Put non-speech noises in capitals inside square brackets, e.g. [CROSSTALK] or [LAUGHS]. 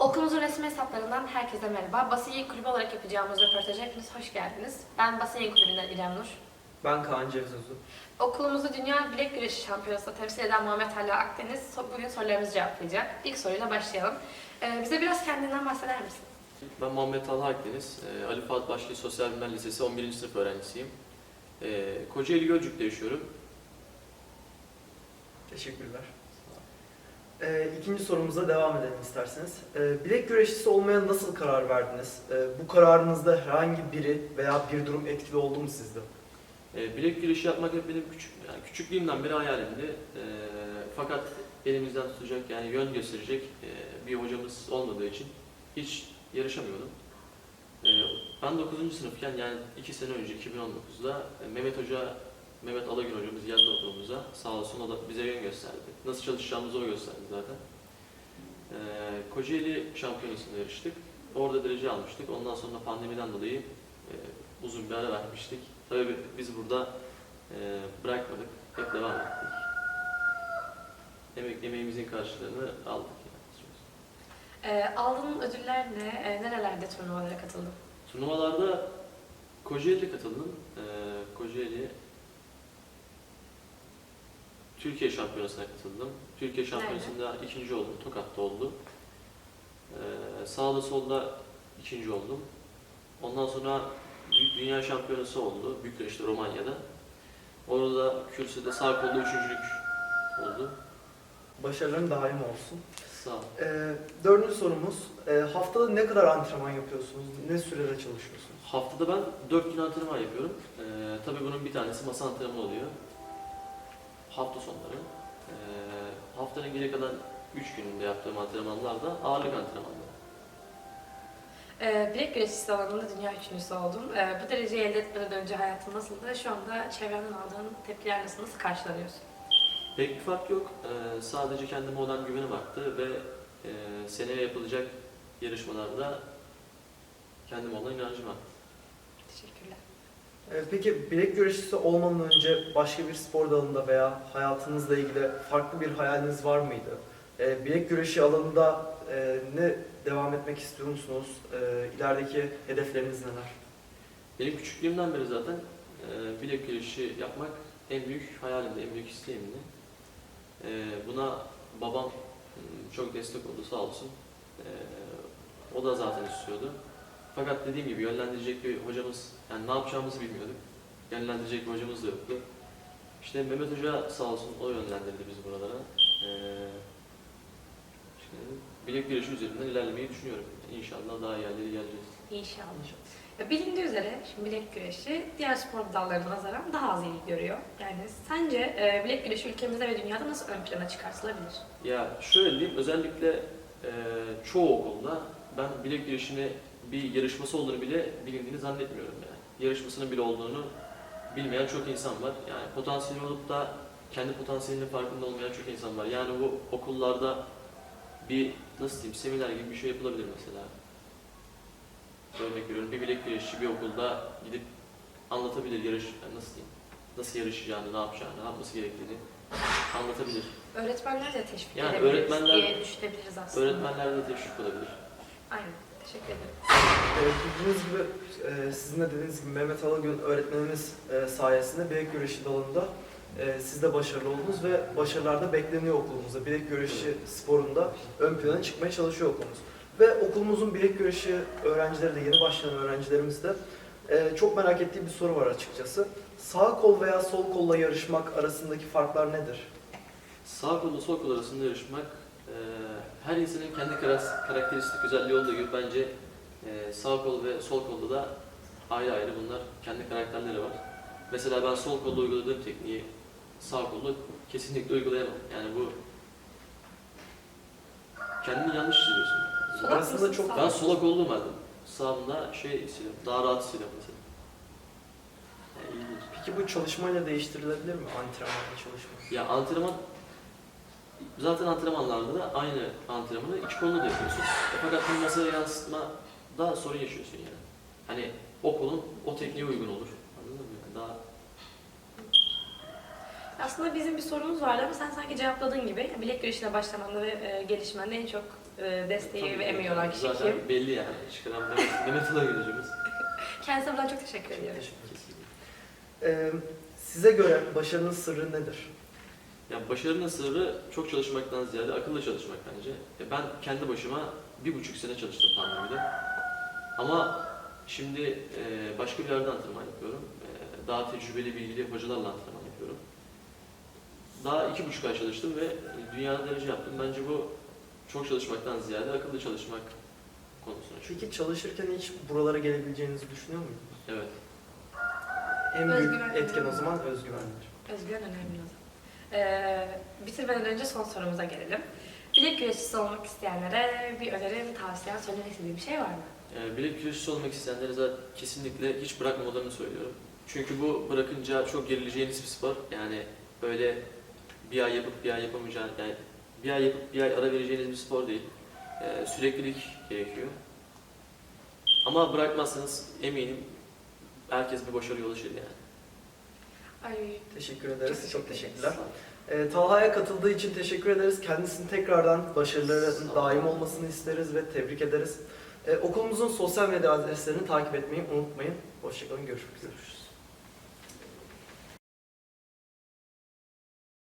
Okulumuzun resmi hesaplarından herkese merhaba. Basın Yayın Kulübü olarak yapacağımız röportaja hepiniz hoş geldiniz. Ben Basın Yayın Kulübü'nden İrem Nur. Ben Kaan Cevizozu. Okulumuzu Dünya Bilek Güreşi Şampiyonası'nda temsil eden Muhammed Hala Akdeniz bugün sorularımızı cevaplayacak. İlk soruyla başlayalım. Ee, bize biraz kendinden bahseder misin? Ben Muhammed Talha Akdeniz, e, Ali Fuat Başlı Sosyal Bilimler Lisesi 11. sınıf öğrencisiyim. E, Kocaeli Gölcük'te yaşıyorum. Teşekkürler. Ee, ikinci sorumuza devam edelim isterseniz. Ee, bilek güreşçisi olmaya nasıl karar verdiniz? Ee, bu kararınızda herhangi biri veya bir durum etkili oldu mu sizde? E, bilek güreşi yapmak hep benim küçük, yani küçüklüğümden beri hayalimdi. E, fakat elimizden tutacak, yani yön gösterecek e, bir hocamız olmadığı için hiç yarışamıyordum. E, ben 9. sınıfken yani 2 sene önce 2019'da e, Mehmet Hoca, Mehmet Alagün hocamız geldi okulumuza. Sağ olsun o da bize yön gösterdi. Nasıl çalışacağımızı o gösterdi zaten. E, Kocaeli şampiyonasında yarıştık. Orada derece almıştık. Ondan sonra pandemiden dolayı e, uzun bir ara vermiştik. Tabii biz burada e, bırakmadık. Hep devam ettik. Emek, emeğimizin karşılığını aldık. Yani. Ee, aldığın ödüller ne? Ee, nerelerde turnuvalara katıldın? Turnuvalarda Kocaeli'de katıldım. Ee, Kocaeli Türkiye Şampiyonası'na katıldım. Türkiye Şampiyonası'nda ikinci oldum. Tokat'ta oldu. Ee, sağda solda ikinci oldum. Ondan sonra Büyük Dünya Şampiyonası oldu. Bükreş'te Romanya'da. Orada da kürsüde sağ kolda üçüncülük oldu. Başarıların daim olsun. Sağ ol. Ee, dördüncü sorumuz. Ee, haftada ne kadar antrenman yapıyorsunuz? Ne sürede çalışıyorsunuz? Haftada ben 4 gün antrenman yapıyorum. Ee, tabii bunun bir tanesi masa antrenmanı oluyor. Hafta sonları. Ee, haftanın geri kalan 3 gününde yaptığım antrenmanlar da ağırlık antrenmanları. Ee, bilek güreşçisi alanında dünya üçüncüsü oldun. Ee, bu dereceyi elde etmeden önce hayatın nasıldı? Şu anda çevrenden aldığın tepkiler nasıl? Nasıl karşılanıyorsun? Pek bir fark yok. Ee, sadece kendime olan güvenim arttı ve e, seneye yapılacak yarışmalarda kendime olan inancım arttı. Teşekkürler. Ee, peki bilek güreşçisi olmadan önce başka bir spor dalında veya hayatınızla ilgili farklı bir hayaliniz var mıydı? Ee, bilek güreşi alanında e, ne devam etmek istiyor musunuz? Ee, ilerideki hedefleriniz neler? Benim küçüklüğümden beri zaten e, bilek güreşi yapmak en büyük hayalimdi, en büyük isteğimdi. E, buna babam m, çok destek oldu sağ olsun. O da zaten istiyordu. Fakat dediğim gibi yönlendirecek bir hocamız, yani ne yapacağımızı bilmiyorduk. Yönlendirecek bir hocamız da yoktu. İşte Mehmet Hoca sağ olsun o yönlendirdi bizi buralara. E, işte bilek güreşi üzerinden ilerlemeyi düşünüyorum. İnşallah daha iyi yerlere geleceğiz. İnşallah. Ya Bilindiği üzere şimdi bilek güreşi diğer spor dallarına nazaran daha az ilgi görüyor. Yani sence e, bilek güreşi ülkemizde ve dünyada nasıl ön plana çıkartılabilir? Ya şöyle diyeyim, özellikle e, çoğu okulda ben bilek güreşini bir yarışması olduğunu bile bilindiğini zannetmiyorum yani. Yarışmasının bile olduğunu bilmeyen çok insan var. Yani potansiyeli olup da kendi potansiyelinin farkında olmayan çok insan var. Yani bu okullarda bir nasıl diyeyim seminer gibi bir şey yapılabilir mesela. Örnek veriyorum bir bilek güreşçi bir okulda gidip anlatabilir yarış yani nasıl diyeyim nasıl yarışacağını, ne yapacağını, ne yapması gerektiğini anlatabilir. Öğretmenler de teşvik Yani edebiliriz öğretmenler- diye düşünebiliriz aslında. Öğretmenlerde de teşvik olabilir. Aynen. Teşekkür ederim. Ee, bildiğiniz gibi, e, sizin de dediğiniz gibi Mehmet Alagün öğretmenimiz e, sayesinde bilek güreşi dalında e, siz de başarılı oldunuz ve başarılar da bekleniyor okulumuzda. Bilek güreşi sporunda ön plana çıkmaya çalışıyor okulumuz. Ve okulumuzun bilek güreşi öğrencileri de, yeni başlayan öğrencilerimiz de e, çok merak ettiği bir soru var açıkçası. Sağ kol veya sol kolla yarışmak arasındaki farklar nedir? Sağ kolla sol kol arasında yarışmak e, her insanın kendi karakteristik özelliği olduğu gibi bence e, sağ kol ve sol kolda da ayrı ayrı bunlar kendi karakterleri var. Mesela ben sol kolda uyguladığım tekniği sağ kolda kesinlikle uygulayamam. Yani bu kendini yanlış hissediyorsun. Solak Arasında mısın, çok- sağ Ben solak olduğum halde sağımda şey hissediyorum, daha rahat hissediyorum mesela. Yani ilginç. Peki bu çalışmayla değiştirilebilir mi? Antrenmanla çalışma. Ya antrenman zaten antrenmanlarda da aynı antrenmanı iki kolunu da yapıyorsun. E fakat bunu masaya yansıtmada sorun yaşıyorsun yani. Hani o kolun o tekniğe uygun olur. Anladın mı? Yani daha Aslında bizim bir sorumuz vardı ama sen sanki cevapladığın gibi bilek güreşine başlamanda ve e, gelişmende en çok e, desteği Tabii ve ki. emeği olan kişi Zaten kim? belli yani. Çıkaran Mehmet, Mehmet Alagül hocamız. [LAUGHS] Kendisine buradan çok teşekkür ediyoruz. Ee, size göre başarının sırrı nedir? Yani başarının sırrı çok çalışmaktan ziyade akıllı çalışmak bence. E, Ben kendi başıma bir buçuk sene çalıştım pandemide. Ama şimdi e, başka bir yerde antrenman yapıyorum. E, Daha tecrübeli, bilgili hocalarla antrenman yapıyorum. Daha iki buçuk ay çalıştım ve dünyada derece yaptım. Bence bu çok çalışmaktan ziyade akıllı çalışmak konusuna çünkü. Çünkü çalışırken hiç buralara gelebileceğinizi düşünüyor muydunuz? Evet. En büyük Özgüven. etken o zaman özgüvendir. Özgüven önemli o zaman. Ee, bitirmeden önce son sorumuza gelelim. Bilek güreşçisi olmak isteyenlere bir önerin, tavsiyen, söylemek istediğin bir şey var mı? Yani bilek güreşçisi olmak isteyenlere zaten kesinlikle hiç bırakmamalarını söylüyorum. Çünkü bu bırakınca çok gerileceğiniz bir spor. Yani böyle bir ay yapıp bir ay yapamayacağınız, yani bir ay yapıp bir ay ara vereceğiniz bir spor değil. Ee, süreklilik gerekiyor. Ama bırakmazsanız eminim herkes bir başarıya ulaşır yani. Ay, Teşekkür ederiz. Çok Çok, teşekkür teşekkürler. Ee, Talha'ya katıldığı için teşekkür ederiz. Kendisinin tekrardan başarıların daim olmasını isteriz ve tebrik ederiz. Ee, okulumuzun sosyal medya adreslerini takip etmeyi unutmayın. Hoşçakalın, görüşmek üzere.